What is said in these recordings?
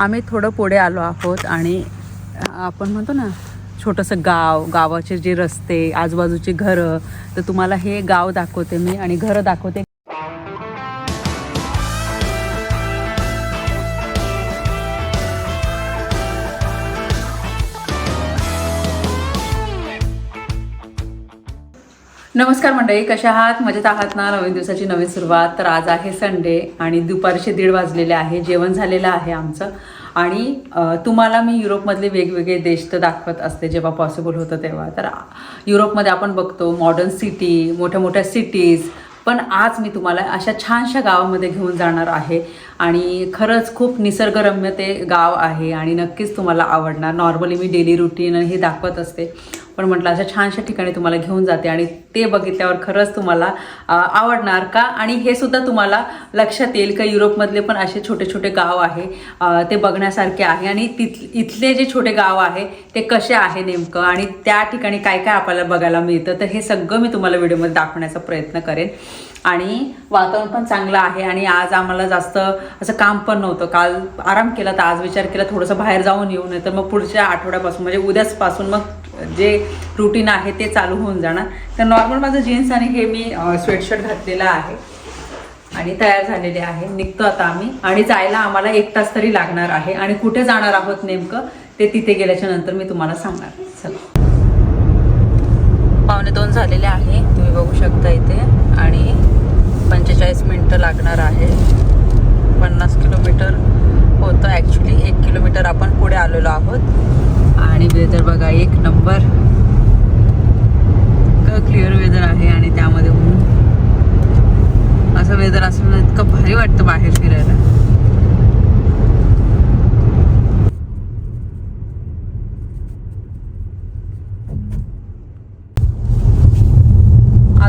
आम्ही थोडं पुढे आलो आहोत आणि आपण म्हणतो ना छोटंसं गाव गावाचे जे रस्ते आजूबाजूची घरं तर तुम्हाला हे गाव दाखवते मी आणि घरं दाखवते नमस्कार मंडळी कशा आहात? मजेत आहात ना? नवीन दिवसाची नवीन सुरुवात. तर आज आहे संडे आणि दुपारचे दीड वाजलेले आहे. जेवण झालेलं आहे आमचं. आणि तुम्हाला मी युरोपमधले वेगवेगळे देश तर दाखवत असते जेव्हा पॉसिबल होतं तेव्हा. तर युरोपमध्ये आपण बघतो मॉडर्न सिटी मोठ्या मोठ्या सिटीज पण आज मी तुम्हाला अशा छानशा गावामध्ये घेऊन जाणार आहे. आणि खरंच खूप निसर्गरम्य ते गाव आहे आणि नक्कीच तुम्हाला आवडणार. नॉर्मली मी डेली रुटीन हे दाखवत असते. पण म्हटलं अशा छानशा ठिकाणी तुम्हाला घेऊन जाते आणि ते बघितल्यावर खरंच तुम्हाला आवडणार का? आणि हे सुद्धा तुम्हाला लक्षात येईल का? युरोपमधले पण असे छोटे छोटे गाव आहे. ते बघण्यासारखे आहे आणि तिथ इथले जे छोटे गाव आहे ते कसे आहे नेमकं? आणि त्या ठिकाणी काय काय आपल्याला बघायला मिळतं? तर हे सगळं मी तुम्हाला व्हिडिओमध्ये दाखवण्याचा प्रयत्न करेन. आणि वातावरण पण चांगलं आहे आणि आज आम्हाला जास्त असं काम पण नव्हतं. काल आराम केला तर आज विचार केला थोडंसं बाहेर जाऊन येऊ नये तर मग पुढच्या आठवड्यापासून म्हणजे उद्याचपासून मग जे रुटीन आहे ते चालू होऊन जाणार. तर नॉर्मल माझं जीन्स आणि हे मी स्वेटशर्ट घातलेलं आहे आणि तयार झालेले आहे. निघतो आता आम्ही आणि जायला आम्हाला एक तास तरी लागणार आहे. आणि कुठे जाणार आहोत नेमकं ते तिथे गेल्याच्यानंतर मी तुम्हाला सांगणार. पावणे दोन झालेले आहे. तुम्ही बघू शकता इथे. आणि पंचेचाळीस मिनटं लागणार आहे. पन्नास किलोमीटर होतं. ॲक्च्युली एक किलोमीटर आपण पुढे आलेलो आहोत. आणि वेदर बघा एक नंबर इतकं क्लिअर वेदर आहे आणि त्यामध्ये ऊन. असं वेदर असलं इतकं भारी वाटतं बाहेर फिरायला.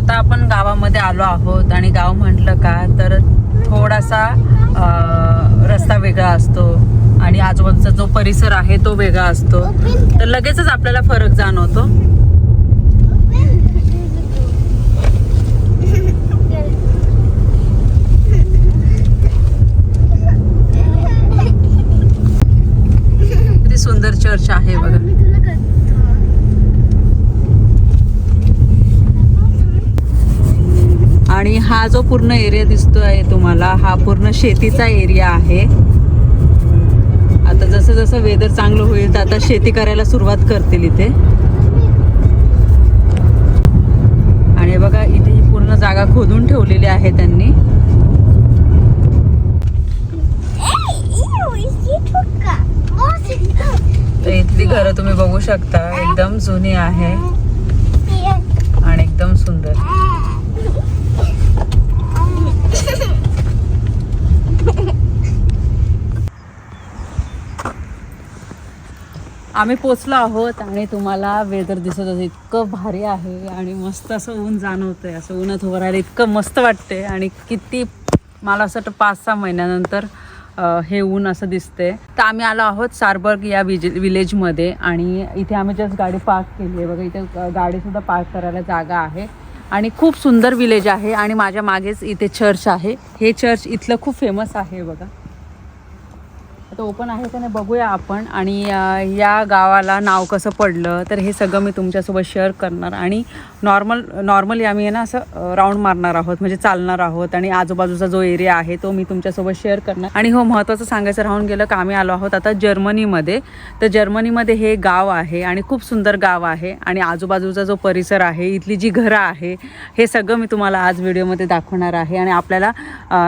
आता आपण गावामध्ये आलो आहोत आणि गाव म्हटलं का तर थोडासा रस्ता वेगळा असतो आणि आजूबाजूचा जो परिसर आहे तो वेगळा असतो. तर लगेचच आपल्याला फरक जाणवतो. किती सुंदर चर्च आहे बघा. आणि हा जो पूर्ण एरिया दिसतोय तुम्हाला हा पूर्ण शेतीचा एरिया आहे. आता जसं जसं वेदर चांगलं होईल तर आता शेती करायला सुरुवात करतील इथे. आणि बघा इथे ही पूर्ण जागा खोदून ठेवलेली आहे त्यांनी. तर इथली घरं तुम्ही बघू शकता एकदम जुनी आहे. आणि एकदम सुंदर. आम्ही पोचलो आहोत आणि तुम्हाला वेदर दिसत असं इतकं भारी आहे आणि मस्त असं ऊन जाणवतंय. असं उन्हात उभं राहिलं इतकं मस्त वाटते आणि किती मला असं वाटतं पाच सहा महिन्यानंतर हे ऊन असं दिसते तर आम्ही आलो आहोत सारबर्ग या विज विलेजमध्ये आणि इथे आम्ही जस्ट गाडी पार्क केली आहे. बघा इथे गाडीसुद्धा पार्क करायला जागा आहे. आणि खूप सुंदर विलेज आहे आणि माझ्या मागेच इथे चर्च आहे. हे चर्च इथलं खूप फेमस आहे बघा. आता ओपन आहे का नाही बघूया आपण. आणि या गावाला नाव कसं पडलं तर हे सगळं मी तुमच्यासोबत शेअर करणार. आणि नॉर्मल नॉर्मली आम्ही आहे ना असं राऊंड मारणार आहोत म्हणजे चालणार आहोत. आणि आजूबाजूचा जो एरिया आहे तो मी तुमच्यासोबत शेअर करणार. आणि हो महत्त्वाचं सांगायचं राहून गेलं का आम्ही आलो आहोत आता जर्मनीमध्ये. तर जर्मनीमध्ये हे गाव आहे आणि खूप सुंदर गाव आहे. आणि आजूबाजूचा जो परिसर आहे इथली जी घरं आहे हे सगळं मी तुम्हाला आज व्हिडिओमध्ये दाखवणार आहे. आणि आपल्याला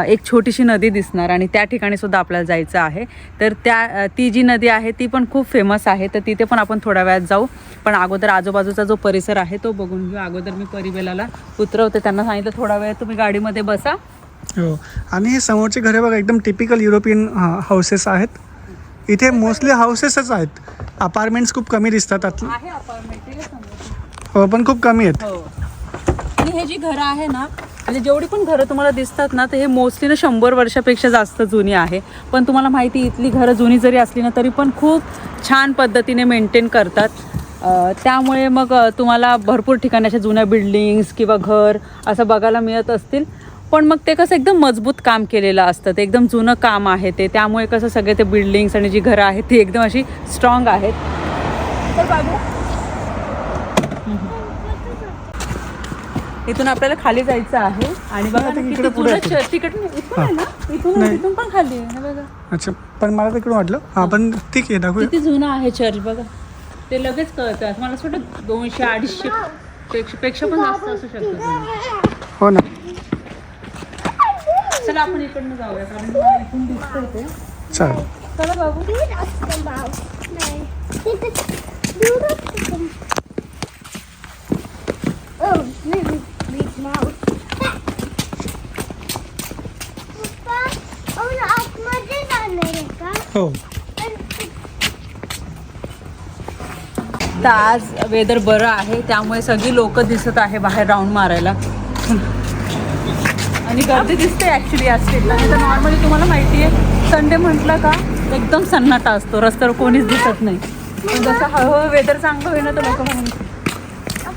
एक छोटीशी नदी दिसणार आणि त्या ठिकाणी सुद्धा आपल्याला जायचं आहे. तर त्या ती जी नदी आहे ती पण खूप फेमस आहे. तर तिथे पण आपण थोड्या वेळात जाऊ. पण अगोदर आजूबाजूचा जो परिसर आहे तो बघून घेऊ. अगोदर मी परिबेलाला उतरवते. त्यांना सांगितलं थोडा वेळ तुम्ही गाडीमध्ये बसा. हो. आणि हे समोरचे घरे बघा एकदम टिपिकल युरोपियन हाऊसेस आहेत. इथे मोस्टली हाऊसेसच आहेत. अपार्टमेंट्स खूप कमी दिसतात. हो पण खूप कमी आहेत. हो. आणि हे जी घरं आहे ना म्हणजे जेवढी पण घरं तुम्हाला दिसतात ना तर हे मोस्टली ना शंभर वर्षापेक्षा जास्त जुनी आहे. पण तुम्हाला माहिती इथली घरं जुनी जरी असली ना तरी पण खूप छान पद्धतीने मेंटेन करतात. त्यामुळे मग तुम्हाला भरपूर ठिकाणी अशा जुन्या बिल्डिंग्स किंवा घर असं बघायला मिळत असतील. पण मग ते कसं एकदम मजबूत काम केलेलं असतं ते एकदम जुनं काम आहे ते. त्यामुळे कसं सगळे ते बिल्डिंग्स आणि जी घरं आहेत ती एकदम अशी स्ट्रॉंग आहेत. तर बाबू इथून आपल्याला खाली जायचं आहे. आणि बघा इकडे किती पुढे जुनं आहे. च- तिकट नाही, इथून आहे ना? इथून नाही. इथून पण खाली आहे हे बघा. अच्छा पण मला तिकडून वाटलं. हां पण ठीक आहे दाखवूया. किती जुनं आहे चर्च बघा. ते लगेच कळतं. मला असं वाटतं दोनशे अडीचशे पेक्षा पेक्षा पण जास्त असू शकतं. हो ना. चला आपण इकडनं जाऊया कारण मला इथून दिसतंय ते. चालेल. चला बाबू. हो. तर आज वेदर बरं आहे त्यामुळे सगळी लोक दिसत आहे बाहेर राऊंड मारायला. आणि गर्दी दिसते ॲक्च्युली या स्टेटला तर नॉर्मली तुम्हाला माहिती आहे संडे म्हटलं का एकदम सन्नाटा असतो. रस्त्यावर कोणीच दिसत नाही. जसं हळूहळू वेदर चांगलं होईल ना तर लोक म्हणून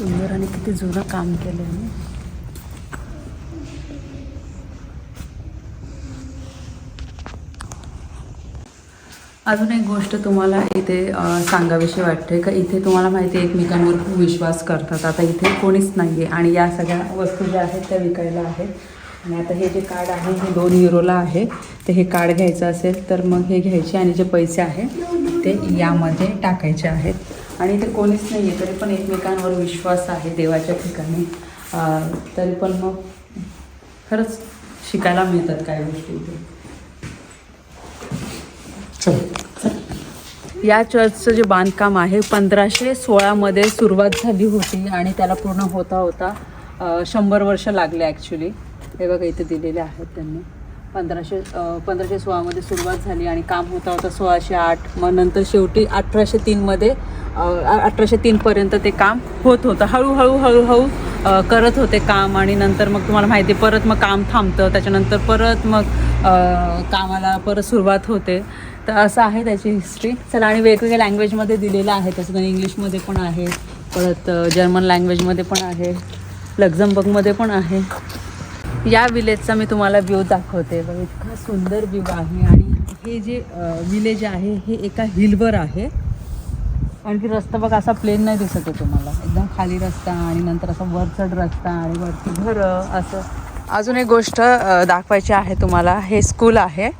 सुंदर आणि किती जुनं काम केलं आहे अजून एक गोष्ट तुम्हाला इथे सांगाविषयी सांगावीशी वाटते का इथे तुम्हाला माहिती आहे एकमेकांवर खूप विश्वास करतात. आता इथे कोणीच नाही आहे आणि या सगळ्या वस्तू ज्या आहेत त्या विकायला आहेत. आणि आता हे जे कार्ड आहे हे दोन युरोला आहे. तर हे कार्ड घ्यायचं असेल तर मग हे घ्यायचे आणि जे पैसे आहेत ते यामध्ये टाकायचे आहेत. आणि इथे कोणीच नाही आहे तरी पण एकमेकांवर विश्वास आहे देवाच्या ठिकाणी. तरी पण मग खरंच शिकायला मिळतात काही गोष्टी इथे. चल. या चर्चचं जे बांधकाम आहे पंधराशे सोळामध्ये सुरुवात झाली होती आणि त्याला पूर्ण होता होता शंभर वर्ष लागले ॲक्च्युली हे बघा इथे दिलेले आहेत त्यांनी. पंधराशे पंधराशे सोळामध्ये सुरुवात झाली आणि काम होता होता सोळाशे आठ. मग नंतर शेवटी अठराशे तीनमध्ये अठराशे तीनपर्यंत ते काम होत होतं. हळूहळू हळूहळू करत होते काम आणि नंतर मग तुम्हाला माहिती आहे, परत मग काम थांबतं. त्याच्यानंतर परत मग कामाला परत सुरुवात होते. तर असं आहे त्याची हिस्ट्री चला आणि वेगवेगळ्या लँग्वेजमध्ये दिलेलं आहे. तसं तर इंग्लिशमध्ये पण आहे. परत जर्मन लँग्वेजमध्ये पण आहे. लक्झमबर्गमध्ये पण आहे. या विलेजचा मी तुम्हाला व्ह्यू दाखवते. बघा इतका सुंदर व्ह्यू आहे आणि हे जे विलेज आहे हे एका हिलवर आहे. आणखी रस्ता बघा असा प्लेन नाही दिसत आहे तुम्हाला. एकदम खाली रस्ता आणि नंतर असा वरचढ रस्ता आणि वरती घरं असं. अजून एक गोष्ट दाखवायची आहे तुम्हाला. हे स्कूल आहे.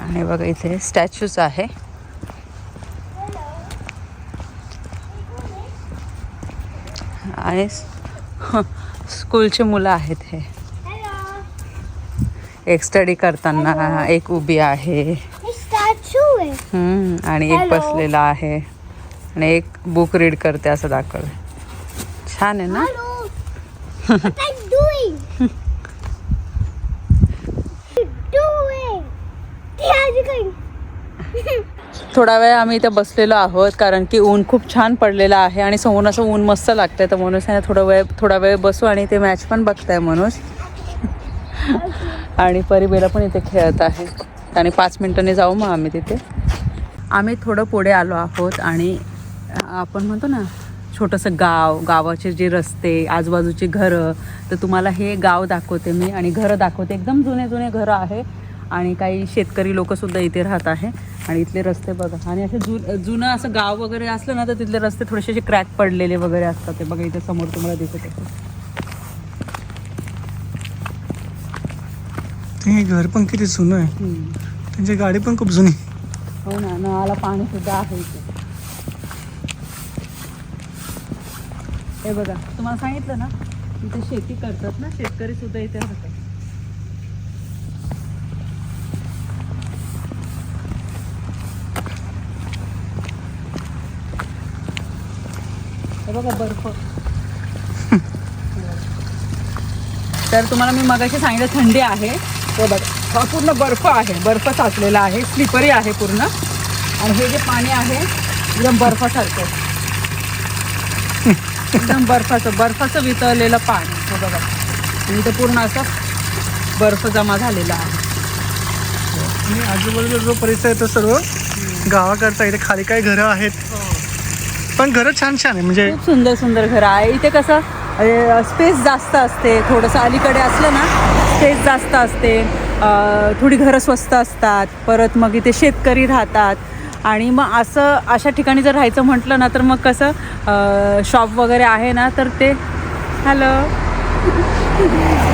आणि बघा इथे स्टॅच्यूज आहे. आणि स्कूलचे मुलं आहेत हे. एक स्टडी करताना एक उभी आहे. आणि एक. बसलेला आहे. आणि एक बुक रीड करते असं दाखवलं. छान आहे ना? Doing? Going. थोडा वेळ आम्ही इथे बसलेलो आहोत कारण की ऊन खूप छान पडलेलं आहे आणि समोरून असं ऊन मस्त लागतंय. तर मनोज सांगितलं थोडा वेळ थोडा वेळ बसू आणि ते मॅच पण बघताय मनोज. आणि परिबेला पण इथे खेळत आहे. आणि पाच मिनिटांनी जाऊ मग आम्ही तिथे. आम्ही थोडं पुढे आलो आहोत आणि आपण म्हणतो ना छोटंसं गाव गावाचे जे रस्ते आजूबाजूची घरं तर तुम्हाला हे गाव दाखवते मी. आणि घरं दाखवते. एकदम जुने जुने घरं आहे आणि काही शेतकरी लोकंसुद्धा इथे राहत आहे. आणि इथले रस्ते बघा. आणि असे जु जुनं असं गाव वगैरे असलं ना तर तिथले रस्ते थोडेसे असे क्रॅक पडलेले वगैरे असतात. ते बघा इथे समोर तुम्हाला दिसत ते हे घर पण किती जुनं आहे. त्यांची गाडी पण खूप जुनी. हो ना नळाला पाणी सुद्धा आहे इथे. हे बघा तुम्हाला सांगितलं ना इथे शेती करतात ना शेतकरी सुद्धा इथे राहतात. बघा बर्फ. तर तुम्हाला मी मगाशी सांगितलं थंडी आहे. तो बघा हा पूर्ण बर्फ आहे. बर्फ साचलेला आहे. स्लिपरी आहे पूर्ण. आणि हे जे पाणी आहे एकदम बर्फासारखं. एकदम बर्फाचं बर्फाचं वितळलेलं पाणी. हे बघा. आणि इथे पूर्ण असं बर्फ जमा झालेला आहे. आणि आजूबाजूला जो परिसर आहे तो सर्व गावाकडचा इथे खाली काही घरं आहेत. पण घरं छान छान आहे म्हणजे खूप सुंदर सुंदर घर आहे. इथे कसं स्पेस जास्त असते. थोडंसं अलीकडे असलं ना स्पेस जास्त असते. थोडी घरं स्वस्त असतात. परत मग इथे शेतकरी राहतात. आणि मग असं अशा ठिकाणी जर राहायचं म्हटलं ना तर मग कसं शॉप वगैरे आहे ना तर ते हॅलो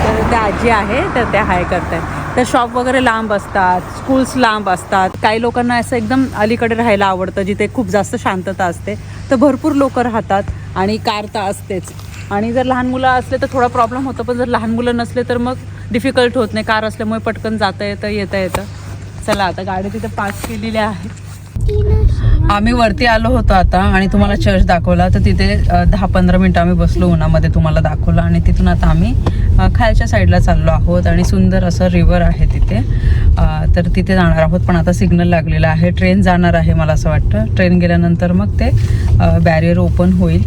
तर त्या आजी आहे तर त्या हाय करतात तर शॉप वगैरे लांब असतात स्कूल्स लांब असतात. काही लोकांना असं एकदम अलीकडे राहायला आवडतं जिथे खूप जास्त शांतता असते. तर भरपूर लोक राहतात आणि कार तर असतेच. आणि जर लहान मुलं असले तर थोडा प्रॉब्लेम होतो पण जर लहान मुलं नसले तर मग डिफिकल्ट होत नाही. कार असल्यामुळे पटकन जाता येतं येता येतं. चला आता गाडी तिथे पास केलेली आहे. आम्ही वरती आलो होतो आता आणि तुम्हाला चर्च दाखवला. तर तिथे दहा पंधरा मिनटं आम्ही बसलो उन्हामध्ये तुम्हाला दाखवलं आणि तिथून आता आम्ही खालच्या साईडला चाललो आहोत आणि सुंदर असं रिव्हर आहे तिथे. तर तिथे जाणार आहोत. पण आता सिग्नल लागलेला आहे. ट्रेन जाणार आहे मला असं वाटतं. ट्रेन गेल्यानंतर मग ते बॅरियर ओपन होईल.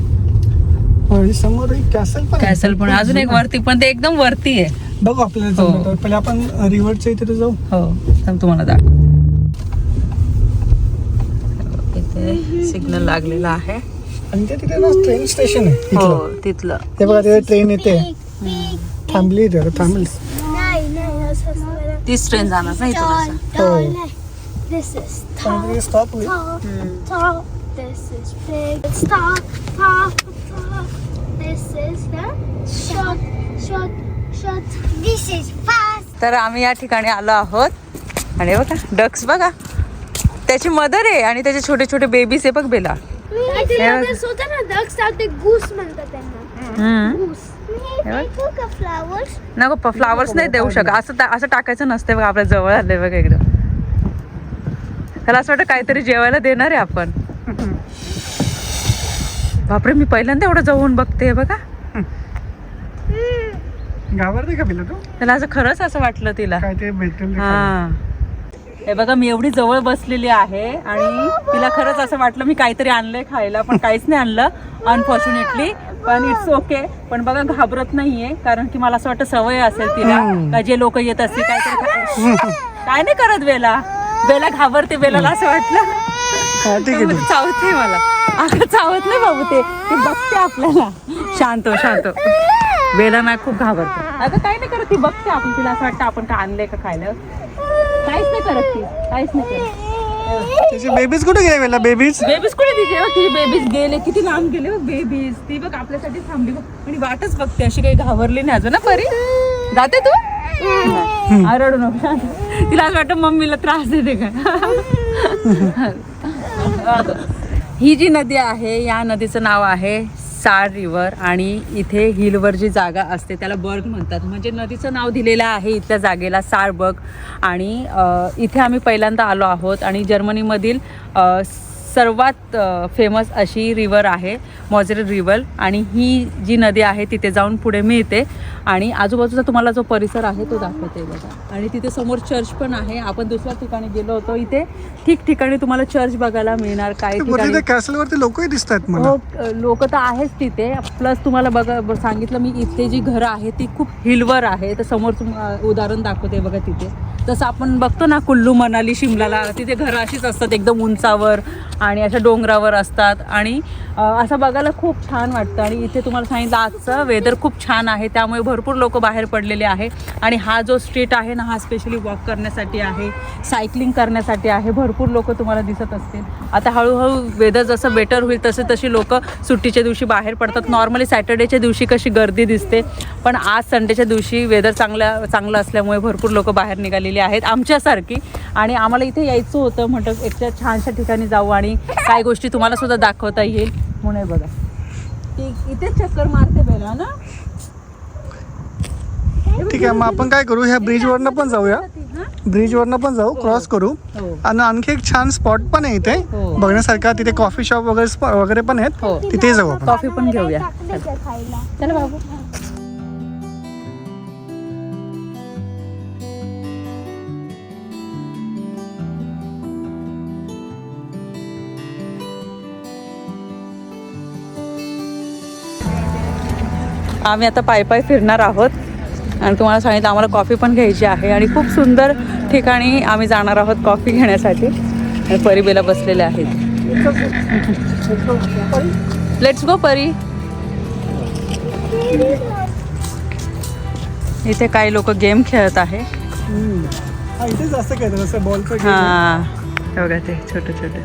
समोर कॅसल पण. कॅसल पण. अजून एक वरती पण ते एकदम वरती आहे. बघू आपल्याला हो. पहिले आपण रिव्हरच्या इथे जाऊ. हो. तुम्हाला दाखव इथे सिग्नल लागलेला आहे. आणि ते तिथे ना ट्रेन स्टेशन आहे हो तिथलं. हे बघा तिथे ट्रेन येते. थांबली इथे थांबली. तीच ट्रेन जाणार नाही. तिथे स्टॉप. तर आम्ही या ठिकाणी आलो आहोत. आणि हे बघा डक्स बघा. त्याची मदर आहे आणि त्याचे छोटे छोटे बेबीज आहे बघ बेला? नको फ्लावर्स नाही देऊ शकत. असं असं टाकायचं नसते बघा आपल्या जवळ आले बघा एकदम त्याला असं वाटतं काहीतरी जेवायला देणार आहे आपण. बापरे मी पहिल्यांदा एवढं जवळून बघते बघा. घाबरते का पिला तू? त्याला असं खरंच असं वाटलं तिला. हा. हे बघा मी एवढी जवळ बसलेली आहे आणि तिला खरंच असं वाटलं मी काहीतरी आणलंय खायला पण काहीच नाही आणलं अनफॉर्च्युनेटली पण इट्स ओके पण बघा घाबरत नाहीये कारण की मला असं वाटतं सवय असेल तिला का जे लोक येत असतील काहीतरी काय नाही करत बेला. बेला घाबरते बेलाला असं वाटलं. चावते मला. अगं चावत नाही बाबू ते. बघते आपल्याला. शांत शांत. बेला नाही खूप घाबरते. अगं काय नाही करत ती बघते आपण तिला असं वाटतं आपण का आणलंय का खायला. काहीच नाही करत ती. काहीच नाही करत. बेबीज कुठे गेले वेळेला बेबीज बेबीज कुठे तिचे बघ बेबीज गेले. किती लांब गेले बघ बेबीज ती बघ आपल्यासाठी थांबली बघ. आणि वाटच बघते अशी काही घाबरली नाही अजून ना परी? जाते तू? हा, रडू नको. तिला असं वाटतं मम्मीला त्रास देते का? ही जी नदी आहे या नदीचं नाव आहे सार रिव्हर आणि इथे हिलवर जी जागा असते त्याला बर्ग म्हणतात. म्हणजे नदीचं नाव दिलेलं आहे इथल्या जागेला सारबर्ग. आणि इथे आम्ही पहिल्यांदा आलो आहोत आणि जर्मनीमधील सर्वात फेमस अशी रिव्हर आहे मॉझरे रिव्हर आणि ही जी नदी आहे तिथे जाऊन पुढे मिळते आणि आजूबाजूचा तुम्हाला जो परिसर आहे तो दाखवते बघा. आणि तिथे समोर चर्च पण आहे. आपण दुसऱ्या ठिकाणी गेलो होतो. इथे ठिकठिकाणी तुम्हाला चर्च बघायला मिळणार. काही वरती ठिकाणी त्या कॅसल वरती लोकही दिसत आहेत मला. हो लोक तर आहेच तिथे. प्लस तुम्हाला बघा सांगितलं मी इथे जी घरं आहे ती खूप हिलवर आहे. तर समोर तुम उदाहरण दाखवते बघा तिथे. जसं आपण बघतो ना कुल्लू मनाली शिमलाला तिथे घरं अशीच असतात एकदम उंचावर आणि अशा डोंगरावर असतात. आणि असं बघायला खूप छान वाटतं आणि इथे तुम्हाला सांगितलं आजचं वेदर खूप छान आहे त्यामुळे भरपूर लोक बाहेर पडलेले आहे. आणि हा जो स्ट्रीट आहे ना हा स्पेशली वॉक करण्यासाठी आहे सायकलिंग करण्यासाठी आहे भरपूर लोक तुम्हाला दिसत असतील. आता हळूहळू वेदर जसं बेटर होईल तसे तशी लोक सुट्टीच्या दिवशी बाहेर पडतात. नॉर्मली सॅटर्डेच्या दिवशी कशी गर्दी दिसते पण आज संडेच्या दिवशी वेदर चांगल्या चांगलं असल्यामुळे भरपूर लोक बाहेर निघालेली आहेत. आमच्यासारखी आणि आम्हाला इथे यायचं होतं म्हटलं एकच्या छानशा ठिकाणी जाऊ आणि काही गोष्टी तुम्हाला सुद्धा दाखवता येईल. म्हणून हे बघा. ती इथेच चक्कर मारते बेला ना? ठीक आहे मग आपण काय करू? ह्या ब्रिजवरनं पण जाऊया. ब्रिजवरनं पण जाऊ क्रॉस करू. हो. आणि आणखी एक छान स्पॉट पण आहे इथे. हो. बघण्यासारखा तिथे कॉफी शॉप वगैरे स्पॉ- वगैरे पण हो. आहेत तिथे जाऊ आपण. कॉफी पण घेऊया. चला बाबू. आम्ही आता पायी पायी फिरणार आहोत. आणि तुम्हाला सांगितलं आम्हाला कॉफी पण घ्यायची आहे आणि खूप सुंदर ठिकाणी आम्ही जाणार आहोत कॉफी घेण्यासाठी. आणि परिबेला बसलेले आहेत. लेट्स गो परी. इथे काही लोक गेम खेळत आहे. हा, बघा ते छोटे छोटे.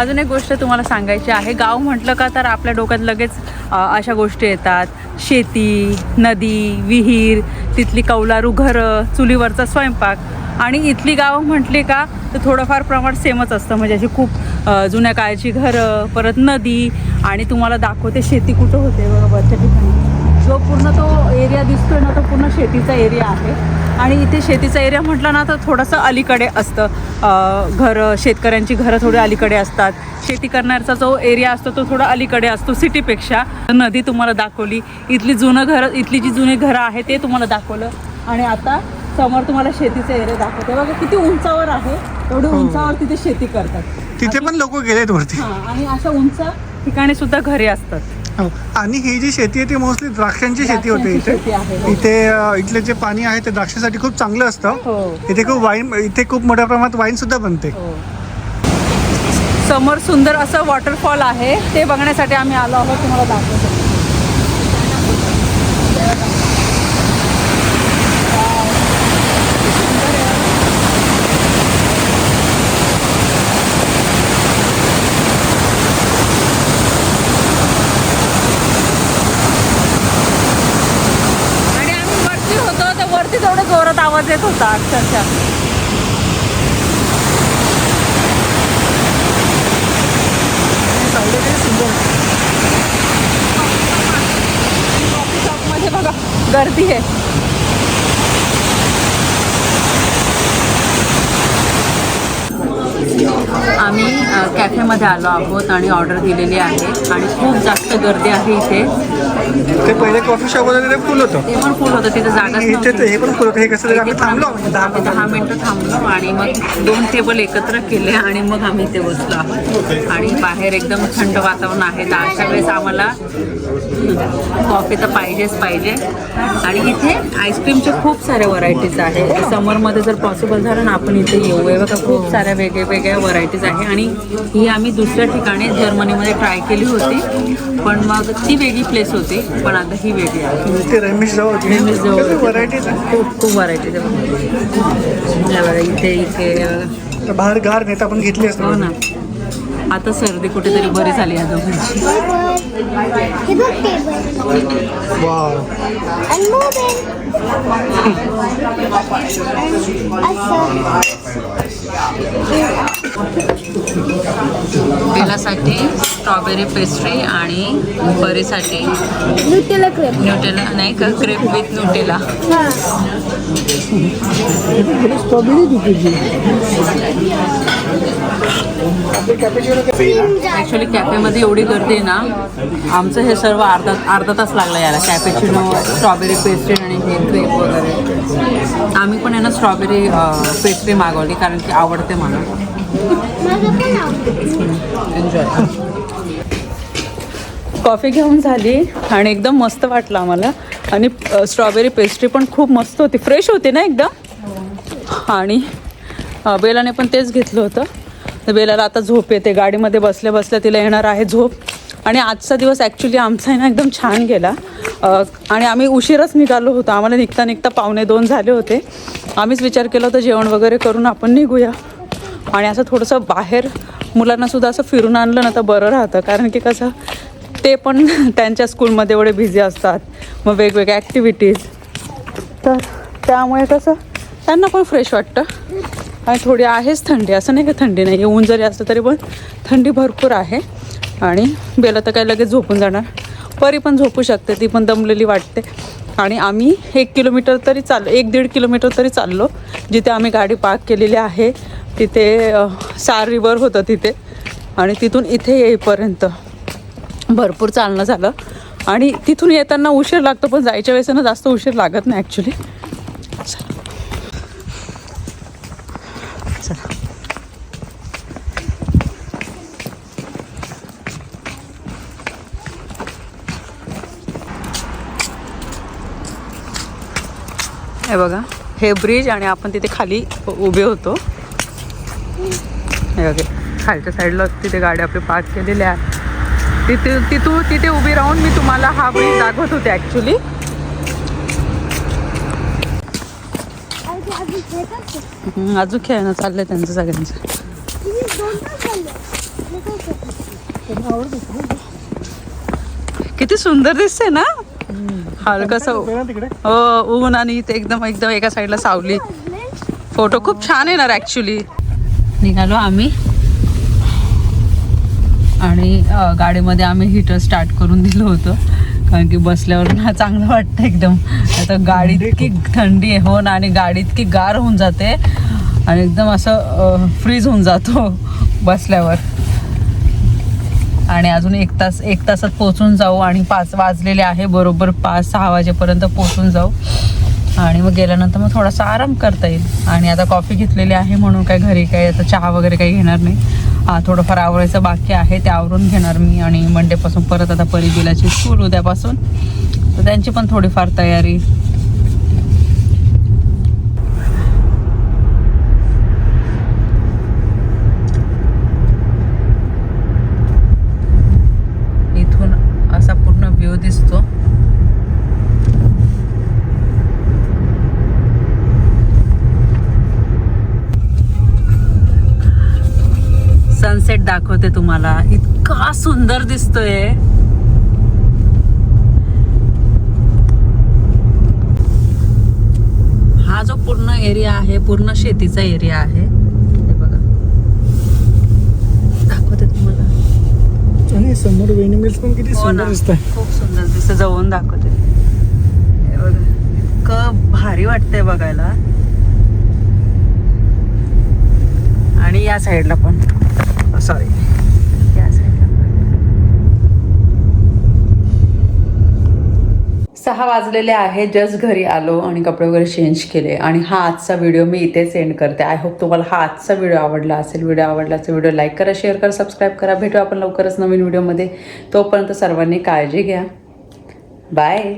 अजून एक गोष्ट तुम्हाला सांगायची आहे. गाव म्हटलं का तर आपल्या डोक्यात लगेच अशा गोष्टी येतात. शेती नदी विहीर तिथली कौलारू घरं चुलीवरचा स्वयंपाक. आणि इथली गावं म्हटली का तर थोडंफार प्रमाण सेमच असतं. म्हणजे अशी खूप जुन्या काळची घरं परत नदी आणि तुम्हाला दाखवते शेती कुठं होते बरोबरच्या ठिकाणी. जो पूर्ण तो एरिया दिसतोय ना तो पूर्ण शेतीचा एरिया आहे. आणि इथे शेतीचा एरिया म्हटलं ना तर थोडंसं अलीकडे असतं. घरं शेतकऱ्यांची घरं थोडी अलीकडे असतात. शेती करण्याचा जो एरिया असतो तो थोडा अलीकडे असतो सिटीपेक्षा. नदी तुम्हाला दाखवली. इथली जुनं घरं इथली जी जुनी घरं आहे ते तुम्हाला दाखवलं. आणि आता समोर तुम्हाला शेतीचा एरिया दाखवते. बघा किती उंचावर आहे. एवढी उंचावर तिथे शेती करतात. तिथे पण लोक गेलेत वरती. हां आणि अशा उंच ठिकाणी सुद्धा घरे असतात. हो. आणि ही जी शेती आहे ती मोस्टली द्राक्षांची शेती होते इथे. हो. इथे इथले जे पाणी आहे ते द्राक्षासाठी खूप चांगलं असतं. हो. इथे खूप वाईन इथे खूप मोठ्या प्रमाणात वाईन सुद्धा बनते. हो. समोर सुंदर असं वॉटरफॉल आहे. ते बघण्यासाठी आम्ही आलो आहोत तुम्हाला दाखवतो आणि आम्ही वरती होतो तर वरती तेवढं जोरात आवाज येत होता अक्षरशः. शॉपमध्ये बघा गर्दी आहे. आम्ही कॅफेमध्ये आलो आहोत आणि ऑर्डर दिलेली आहे. आणि खूप जास्त गर्दी आहे इथे. ते पहिले कॉफी शॉप वगैरे ते फुल होतं. ते पण फुल होतं. तिथे आणि इथे हे पण फुल होतं. हे कसं आम्ही थांबलो. दहा मिनटं थांबलो आणि मग दोन टेबल एकत्र केले आणि मग आम्ही इथे बसलो आहोत. आणि बाहेर एकदम थंड वातावरण आहे. तर अशा वेळेस आम्हाला कॉफी तर पाहिजेच पाहिजे. आणि इथे आईस्क्रीमच्या खूप साऱ्या व्हरायटीज आहे समरमध्ये जर पॉसिबल झालं ना आपण इथे येऊ. बघा खूप साऱ्या वेगळ्या वेगळ्या व्हरायटीज आहे. आणि ही आम्ही दुसऱ्या ठिकाणी जर्मनीमध्ये ट्राय केली होती. पण मग ती वेगळी प्लेस होती. पण आता ही वेगळी आहे. रमेश जवळ आहे? खूप खूप व्हरायटीज आहे बघा. हे इथे इथे हे बाहेर गार नेता आपण घेतली हो असतो ना. आता सर्दी कुठेतरी बरी झाली या दोघांची हे बघ टेबल बेलासाठी स्ट्रॉबेरी पेस्ट्री आणि बरीसाठी न्यूटेला क्रेप न्यूटेला नाही का? क्रेप विथ न्यूटेला ॲक्च्युली कॅफेमध्ये एवढी गर्दी आहे ना आमचं हे सर्व अर्धा अर्धा तास लागला याला कॅपेचिनो स्ट्रॉबेरी पेस्ट्री आणि हे क्रेप वगैरे. आम्ही पण आहे ना स्ट्रॉबेरी पेस्ट्री मागवली कारण की आवडते मला माझं पण आवडतं. एन्जॉय कॉफी घेऊन झाली आणि एकदम मस्त वाटलं आम्हाला. आणि स्ट्रॉबेरी पेस्ट्री पण खूप मस्त होती. फ्रेश होती ना एकदम आणि बेलाने पण तेच घेतलं होतं. तर बेलाला आता झोप येते. गाडीमध्ये बसल्या बसल्या तिला येणार आहे झोप. आणि आजचा दिवस ॲक्च्युली आमचा आहे ना एकदम छान गेला. आणि आम्ही उशीरच निघालो होतो. आम्हाला निघता निघता पावणे दोन झाले होते. आम्हीच विचार केला होता जेवण वगैरे करून आपण निघूया. आणि असं थोडंसं बाहेर मुलांनासुद्धा असं फिरून आणलं ना तर बरं राहतं. कारण की कसं ते पण त्यांच्या स्कूलमध्ये एवढे बिझी असतात. मग वेगवेगळ्या ॲक्टिव्हिटीज तर त्यामुळे कसं त्यांना पण फ्रेश वाटतं. आणि थोडी आहेच थंडी. असं नाही का थंडी नाही. ऊन जरी असलं तरी पण थंडी भरपूर आहे. आणि बेला तर काय लगेच झोपून जाणार. परी पण झोपू शकते. ती पण दमलेली वाटते. आणि आम्ही एक किलोमीटर तरी चाललो एक दीड किलोमीटर तरी चाललो जिथे आम्ही गाडी पार्क केलेली आहे. तिथे सार रिवर होतं तिथे. आणि तिथून इथे येईपर्यंत भरपूर चालणं झालं. आणि तिथून येताना उशीर लागतो पण जायच्या वेळेस ना जास्त उशीर लागत नाही ॲक्च्युली चला. हे बघा हे ब्रिज आणि आपण तिथे खाली उभे होतो. खालच्या साईडला तिथे गाडी आपली पार्क केलेली आहे तिथे तिथून तिथे उभी राहून मी तुम्हाला हा ब्रिज दाखवत होते ॲक्च्युली अजून खेळणं चाललंय त्यांचं सगळ्यांचं? किती सुंदर दिसते ना? हलकसं हो ऊन आणि इथे एकदम एकदम एका साईडला सावली? फोटो खूप छान येणार ॲक्च्युली निघालो आम्ही. आणि गाडीमध्ये आम्ही हिटर स्टार्ट करून दिलं होतं. कारण की बसल्यावर ना चांगलं वाटतं एकदम. आता गाडी इतकी थंडी आहे हो ना आणि गाडी इतकी गार होऊन जाते. आणि एकदम असं फ्रीज होऊन जातो बसल्यावर. आणि अजून एक तास एक तासात पोचून जाऊ आणि पाच वाजलेले आहे बरोबर पाच सहा वाजेपर्यंत पोचून जाऊ. आणि मग गेल्यानंतर मग थोडासा आराम करता येईल. आणि आता कॉफी घेतलेली आहे म्हणून काय घरी काय आता चहा वगैरे काही घेणार नाही. थोडंफार आवरायचं बाकी आहे ते आवरून घेणार मी आणि मंडेपासून परत आता परिबिलाची स्कूल उद्यापासून. तर त्यांची पण थोडीफार तयारी इथून असा पूर्ण व्ह्यू दिसतो सनसेट दाखवते तुम्हाला. इतका सुंदर दिसतोय. हा जो पूर्ण एरिया आहे पूर्ण शेतीचा एरिया आहे हे बघा. दाखवते तुम्हाला. आणि समोर वेनिमिल्स पण किती हो सुंदर. दिसत खूप सुंदर दिसतं जवळून दाखवते. हे बघा. इतकं भारी वाटतंय बघायला. आणि या साईडला पण. सॉरी सहा वाजलेले आहे जस्ट घरी आलो आणि कपडे वगैरे चेंज केले. आणि हा आजचा व्हिडिओ मी इथेच एंड करते. आय होप तुम्हाला हा आजचा व्हिडिओ आवडला असेल व्हिडिओ आवडला असेल व्हिडिओ लाईक करा शेअर करा सबस्क्राईब करा. भेटू आपण लवकरच नवीन व्हिडिओमध्ये तोपर्यंत सर्वांनी काळजी घ्या. बाय